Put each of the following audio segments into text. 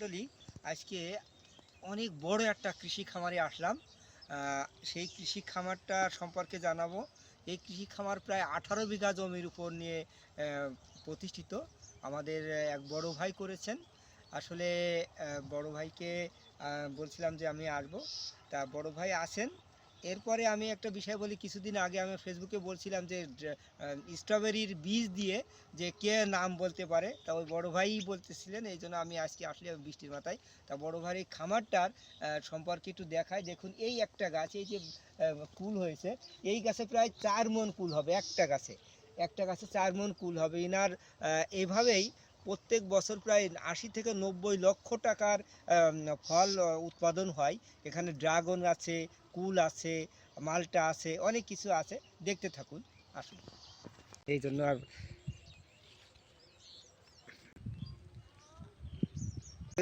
মণ্ডলী আজকে অনেক বড় একটা কৃষি খামারে আসলাম। সেই কৃষি খামারটা সম্পর্কে জানাব। এই কৃষি খামার প্রায় আঠারো বিঘা জমির উপর নিয়ে প্রতিষ্ঠিত। আমাদের এক বড় ভাই করেছেন। আসলে বড় ভাইকে বলছিলাম যে আমি আসব। তা বড় ভাই আসেন এরপরে আমি একটা বিষয় বলি, কিছুদিন আগে আমি ফেসবুকে বলছিলাম যে স্ট্রবেরির বীজ দিয়ে যে কে নাম বলতে পারে, তা ওই বড়ো ভাই বলতেছিলেন, এই জন্য আমি আজকে আসলে বৃষ্টির মাথায়। তা বড়ো ভাই খামারটার সম্পর্কে একটু দেখায়। দেখুন, এই একটা গাছ এই যে কুল হয়েছে, এই গাছে প্রায় চার মন কুল হবে, একটা গাছে। একটা গাছে চার মন কুল হবে। ইনার এভাবেই প্রত্যেক বছর প্রায় আশি থেকে নব্বই লক্ষ টাকার ফল উৎপাদন হয়। এখানে ড্রাগন আছে, কুল আছে, মালটা আছে, অনেক কিছু আছে। দেখতে থাকুন, আসুন। এই জন্য আর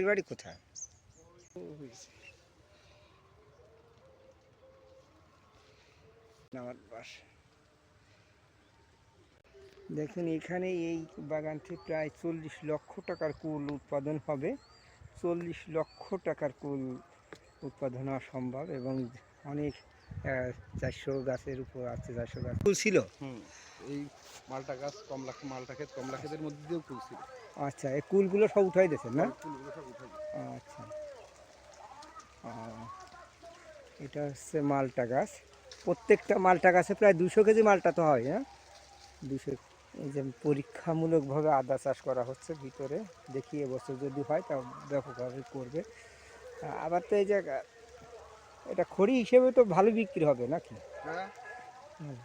বাড়ি কোথায়? আমার বাসা। দেখুন এখানে এই বাগানটি প্রায় চল্লিশ লক্ষ টাকার কুল উৎপাদন হবে। চল্লিশ লক্ষ টাকার কুল উৎপাদন হওয়া সম্ভব এবং অনেক চারশো গাছের উপর আছে চারশো গাছ। কুল ছিল? এই মালটা গাছ কমলা মালটা ক্ষেত কমলা ক্ষেতের মধ্যে দিয়েও ফুল ছিল। আচ্ছা এই কুলগুলো সব উঠাই দিয়েছেন না? ফুলগুলো সব উঠে গেছে। আচ্ছা। এটা হচ্ছে মালটা গাছ। প্রত্যেকটা মালটা গাছে প্রায় দুশো কেজি মালটা তো হয় হ্যাঁ? দুশো এই যে পরীক্ষামূলকভাবে আদা চাষ করা হচ্ছে ভিতরে দেখি এবছর যদি হয় তা ব্যাপকভাবে করবে। আবার তো এই যে এটা খড়ি হিসেবে তো ভালো বিক্রি হবে নাকি? হ্যাঁ। হুম।